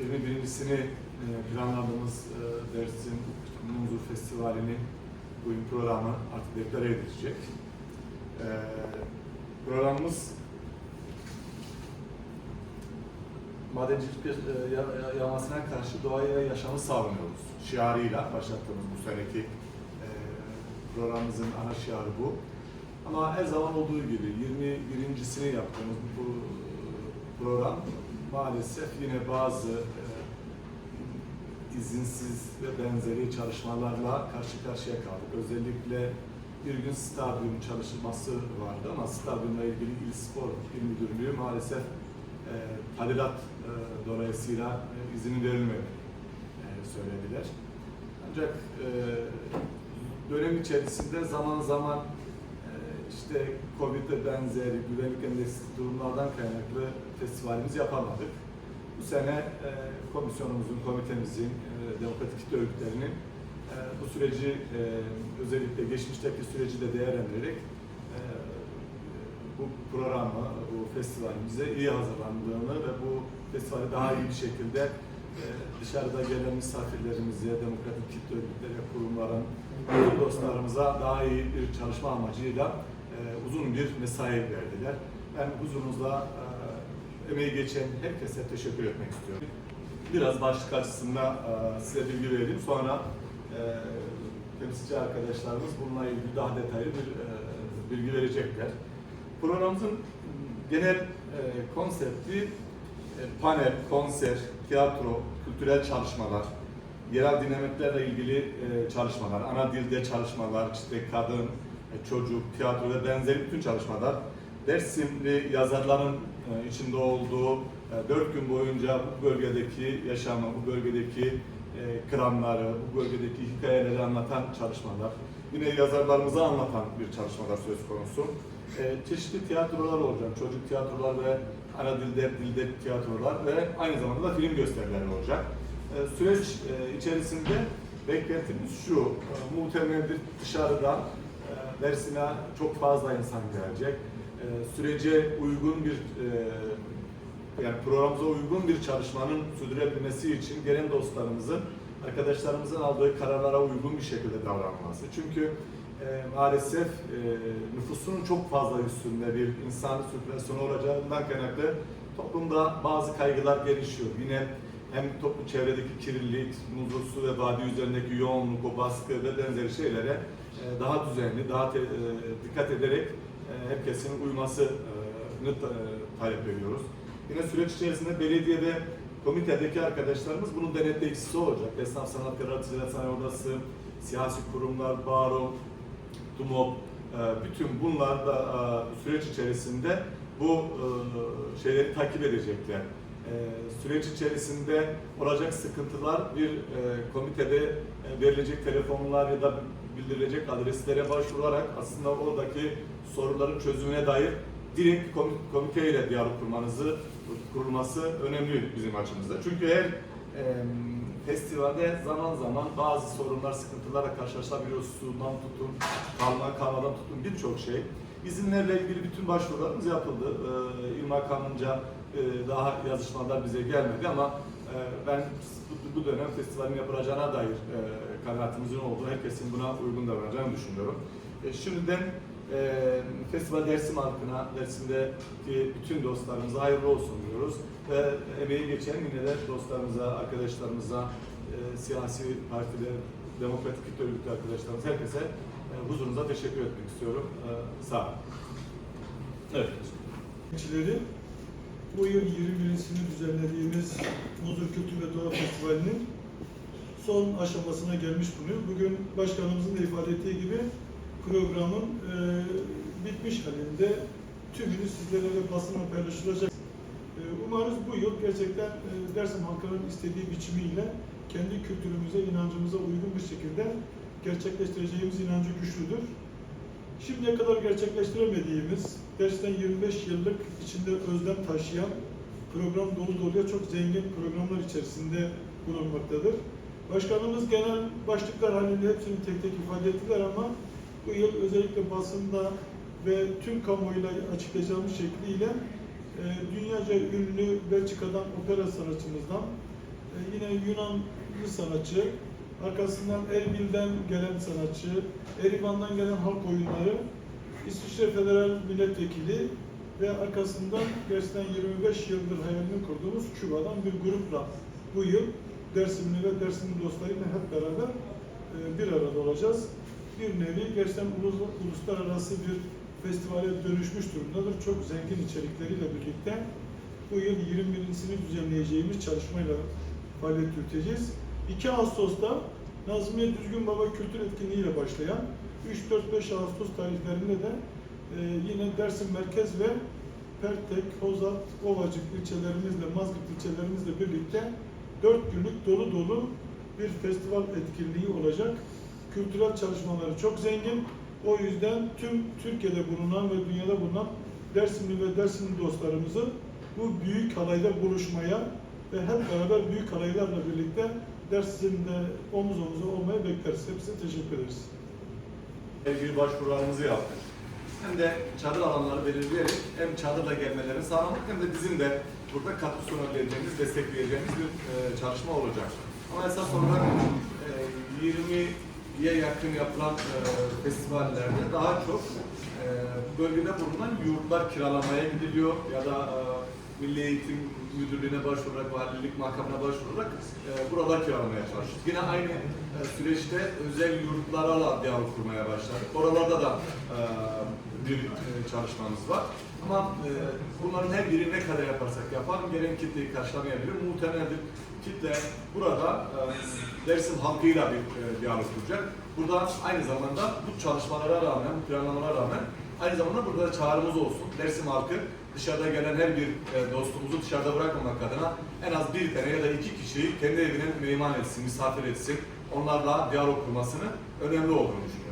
21.sini e, planladığımız e, dersin Munzur Festivali'nin bugün programı artık deklare edilecek. E, Programımız madencilik bir ya- ya- yağmasına karşı doğaya yaşamı savunuyoruz. Şiarıyla başlattığımız bu seneki programımızın ana şiarı bu. Ama her zaman olduğu gibi 21.sini yaptığımız bu program maalesef yine bazı e, izinsiz ve benzeri çalışmalarla karşı karşıya kaldık. Özellikle bir gün stadyum çalışması vardı ama stadyumla ilgili İl Spor İl Müdürlüğü maalesef e, tadilat e, dolayısıyla e, izin verilmedi e, söylediler. Ancak e, dönem içerisinde zaman zaman işte Covid'e benzeri güvenlik endeksli durumlardan kaynaklı festivalimizi yapamadık. Bu sene e, komisyonumuzun, komitemizin, e, demokratik kitle örgütlerinin e, bu süreci e, özellikle geçmişteki süreci de değerlendirerek e, bu programı, bu festivalimize iyi hazırlandığını ve bu festivali daha iyi bir şekilde e, dışarıda gelen misafirlerimize, demokratik kitle örgütleri kurumların, dostlarımıza daha iyi bir çalışma amacıyla uzun bir mesai verdiler. Ben huzurunuzda e, emeği geçen herkese teşekkür etmek istiyorum. Biraz başlık açısından e, size bilgi vereyim. Sonra e, temsilci arkadaşlarımız bununla ilgili daha detaylı bir e, bilgi verecekler. Programımızın genel e, konsepti e, panel, konser, tiyatro, kültürel çalışmalar, yerel dinamiklerle ilgili e, çalışmalar, ana dilde çalışmalar, işte kadın, e, çocuk, tiyatro ve benzeri bütün çalışmalar, Dersimli yazarların e, içinde olduğu e, dört gün boyunca bu bölgedeki yaşamı, bu bölgedeki e, kıramları, bu bölgedeki hikayeleri anlatan çalışmalar, yine yazarlarımıza anlatan bir çalışmalar söz konusu. E, çeşitli tiyatrolar olacak, çocuk tiyatrolar ve ana dilde, dilde tiyatrolar ve aynı zamanda da film gösterileri olacak. E, süreç e, içerisinde beklentimiz şu, e, muhtemeldir dışarıdan e, Dersim'e çok fazla insan gelecek. E, sürece uygun bir e, yani programımıza uygun bir çalışmanın sürdürebilmesi için gelen dostlarımızın, arkadaşlarımızın aldığı kararlara uygun bir şekilde davranması. Çünkü e, maalesef e, nüfusunun çok fazla üstünde bir insan sirkülasyonu olacağından kaynaklı toplumda bazı kaygılar gelişiyor. Yine hem toplu çevredeki kirlilik, muzur su ve vadi üzerindeki yoğunluk, o baskı ve benzeri şeylere daha düzenli, daha te- e, dikkat ederek e, herkesin uymasını e, talep ediyoruz. Yine süreç içerisinde belediye ve komitedeki arkadaşlarımız bunun denetleyicisi olacak. Esnaf Sanatkarı Ticaret Sanayi Odası, siyasi kurumlar, baro, TUMOP, e, bütün bunlar da e, süreç içerisinde bu e, şeyleri takip edecekler. E, Süreç içerisinde olacak sıkıntılar bir e, komitede e, verilecek telefonlar ya da bildirilecek adreslere başvurarak aslında oradaki soruların çözümüne dair direkt komi- komiteyle diyalog kurmanızı kurulması önemli bizim açımızda. Çünkü her e, festivalde zaman zaman bazı sorunlar, sıkıntılarla karşılaşabiliyoruz. Sudan tutun, kalma, kalmadan tutun birçok şey. İzinlerle ilgili bütün başvurularımız yapıldı. E, İl makamınca e, daha yazışmalar bize gelmedi ama e, ben bu, dönem festivalin yapılacağına dair e, kanaatimizin olduğu, herkesin buna uygun davranacağını düşünüyorum. E, şimdiden e, festival Dersim halkına, Dersim'deki bütün dostlarımıza hayırlı olsun diyoruz. Ve emeği geçen yine de dostlarımıza, arkadaşlarımıza, e, siyasi partiler, demokratik kitle arkadaşlarımız, herkese e, huzurunuza teşekkür etmek istiyorum. Sağ olun. Evet. Gençleri bu yıl 21'sini düzenlediğimiz Muzur Kültür ve Doğa Festivali'nin son aşamasına gelmiş bulunuyor. Bugün başkanımızın da ifade ettiği gibi programın e, bitmiş halinde tümünü sizlere ve basına paylaşılacak. E, umarız bu yıl gerçekten e, Dersim halkının istediği biçimiyle kendi kültürümüze, inancımıza uygun bir şekilde gerçekleştireceğimiz inancı güçlüdür. Şimdiye kadar gerçekleştiremediğimiz, gerçekten 25 yıllık içinde özlem taşıyan program dolu doluya çok zengin programlar içerisinde bulunmaktadır. Başkanımız genel başlıklar halinde hepsini tek tek ifade ettiler ama bu yıl özellikle basında ve tüm kamuoyuyla açıklayacağımız şekliyle e, dünyaca ünlü Belçika'dan opera sanatçımızdan e, yine Yunanlı sanatçı, arkasından Erbil'den gelen sanatçı, Erivan'dan gelen halk oyunları, İsviçre Federal Milletvekili ve arkasından gerçekten 25 yıldır hayalini kurduğumuz Küba'dan bir grupla bu yıl Dersimli ve Dersimli dostlarıyla hep beraber e, bir arada olacağız. Bir nevi gerçekten ulus- uluslararası bir festivale dönüşmüş durumdadır. Çok zengin içerikleriyle birlikte bu yıl 21'sini düzenleyeceğimiz çalışmayla faaliyet yürüteceğiz. 2 Ağustos'ta Nazmiye Düzgün Baba Kültür Etkinliği'yle başlayan 3-4-5 Ağustos tarihlerinde de e, yine Dersim Merkez ve Pertek, Hozat, Ovacık ilçelerimizle, Mazgirt ilçelerimizle birlikte 4 günlük dolu dolu bir festival etkinliği olacak. Kültürel çalışmaları çok zengin. O yüzden tüm Türkiye'de bulunan ve dünyada bulunan Dersimli ve Dersimli dostlarımızı bu büyük halayda buluşmaya ve hep beraber büyük halaylarla birlikte Dersim'de omuz omuza olmaya bekleriz. Hepsine teşekkür ederiz. İlgili başvurularımızı yaptık. Hem de çadır alanları belirleyerek hem çadırla gelmelerini sağlamak hem de bizim de burada katkı sunabileceğimiz, destekleyeceğimiz bir e, çalışma olacak. Ama esas olarak e, 20'ye yakın yapılan e, festivallerde daha çok e, bölgede bulunan yurtlar kiralamaya gidiliyor ya da e, Milli Eğitim Müdürlüğü'ne başvurarak, valilik makamına başvurarak e, buralar kiralamaya çalışıyoruz. Yine aynı e, süreçte özel yurtlara da diyalog kurmaya başladık. Oralarda da e, bir e, çalışmamız var. Ama e, bunların her biri ne kadar yaparsak yapalım gelen kitleyi karşılamayabilir. Muhtemeldir kitle burada e, Dersim halkıyla bir e, diyalog kuracak. Burada aynı zamanda bu çalışmalara rağmen, bu planlamalara rağmen aynı zamanda burada da çağrımız olsun. Dersim halkı dışarıda gelen her bir e, dostumuzu dışarıda bırakmamak adına en az bir tane ya da iki kişiyi kendi evine meyman etsin, misafir etsin. Onlarla diyalog kurmasını önemli olduğunu düşünüyoruz.